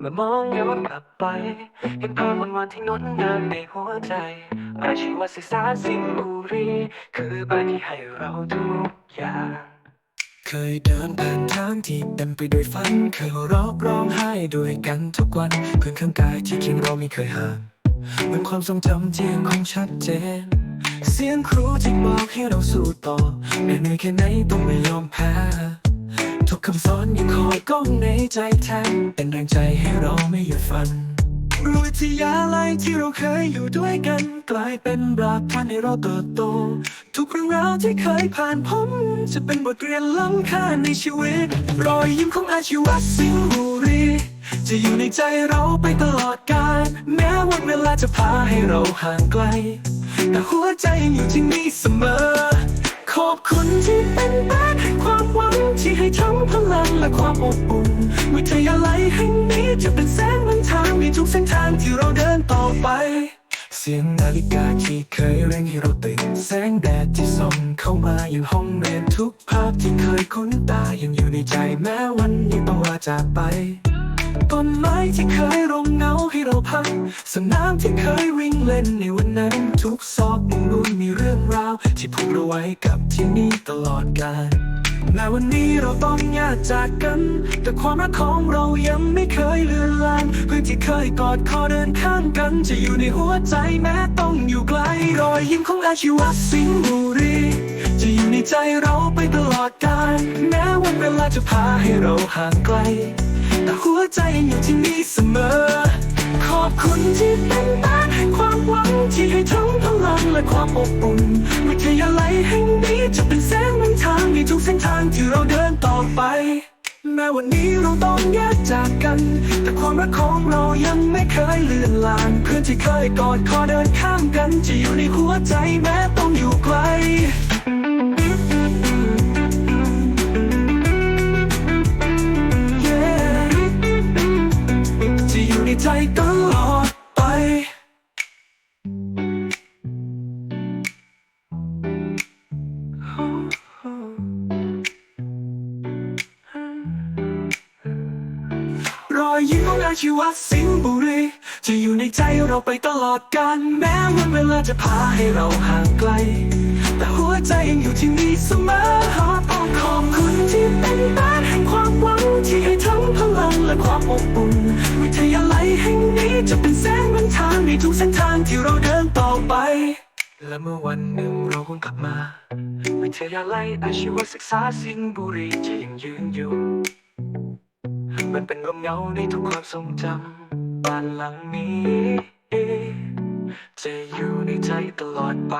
เมื่อมองย้อนกลับไปเห็นภาพวันวันที่นดเดินในหัวใจอาชีวศึกษาสิงห์บุรีคือบ้านที่ให้เราทุกอย่าง เคยเดินผ่านทางที่เต็มไปด้วยฝัน เคยร้องร้องไห้ด้วยกันทุกวันเพื่อนข้างกายที่เคียงเราไม่เคยห่างเหมือนความทรงจำที่ยังคงชัดเจน เสียงครูที่บอกให้เราสู้ต่อแม้เหนื่อยแค่ไหนต้องไม่ยอมแพ้ ทุกคำสอนยังคอยก้องในใจแทนเป็นแรงใจให้เราไม่หยุดฝันรู้วิทยาลัยที่เราเคยอยู่ด้วยกัน กลายเป็นรากฐานให้เราเติบโต ทุกเรื่องราวที่เคยผ่านพ้นจะเป็นบทเรียนล้ำค่าในชีวิต รอยยิ้มของอาชีวะสิงห์บุรี จะอยู่ในใจเราไปตลอดกาลแม้วันเวลาจะพาให้เราห่างไกล แต่หัวใจยังอยู่ที่นี่เสมอ ขอบคุณที่เป็นบ้านแห่งความหวังที่ให้ทั้งพลัง และความอบอุ่น วิทยาลัยแห่งนี้จะเป็นแสงนำทางในทุกเส้นทางที่เราเดินต่อไป เสียงนาฬิกาที่เคยเร่งให้เราตื่นแสงแดดที่ส่องเข้ามาอยังห้องเรียนทุกภาพที่เคยคุ้นตายังอยู่ในใจแม้วันนี้ต้องลาจากไปต้นไม้ที่เคยร่มเงาให้เราพัก สนามที่เคยวิ่งเล่นในวันนั้น ทุกซอกมุมนู้นมีเรื่องราว ที่ผูกเราไว้กับที่นี่ตลอดกาล แม้วันนี้เราต้องแยกจากกัน แต่ความรักของเรายังไม่เคยเลือนลางเพื่อนที่เคยกอดคอเดินข้างกัน จะอยู่ในหัวใจแม้ต้องอยู่ไกลรอยยิ้มของอาชีวะสิงห์บุรีจะอยู่ในใจเราไปตลอดกาลแม้วันเวลาจะพาให้เราห่างไกล แต่หัวใจยังอยู่ที่นี่เสมอ ขอบคุณที่เป็นบ้านแห่งความหวังที่ให้ทั้งพลังและความอบอุ่นวิทยาลัยแห่งนี้างที่เราเดินต่อไป แม้วันนี้เราต้องแยกจากกัน แต่ความรักของเรายังไม่เคยเลือนลางเพื่อนที่เคยกอดคอเดินข้างกัน จะอยู่ในหัวใจแม้ต้องอยู่ไกลจะอยู่ในใจต รอยยิ้มของอาชีวะสิงห์บุรี จะอยู่ในใจเราไปตลอดกาลแม้วันเวลาจะพาให้เราห่างไกล แต่หัวใจยังอยู่ที่นี่เสมอต้องขอบคุณที่เป็นบ้านแห่งความหวังที่ให้ทั้งพลังและความอบอุ่นวิทยาลัยแห่งนี้จะเป็นแสงนำทางในทุกเส้นทางที่เราเดินต่อไปและเมื่อวันหนึ่งเราคงกลับมาวิทยาลัยอาชีวศึกษาสิงห์บุรีจะยังยืนอยู่ มันเป็นลมเงาในทุกความทรงจำบ้านหลังนี้ จะอยู่ในใจตลอดไป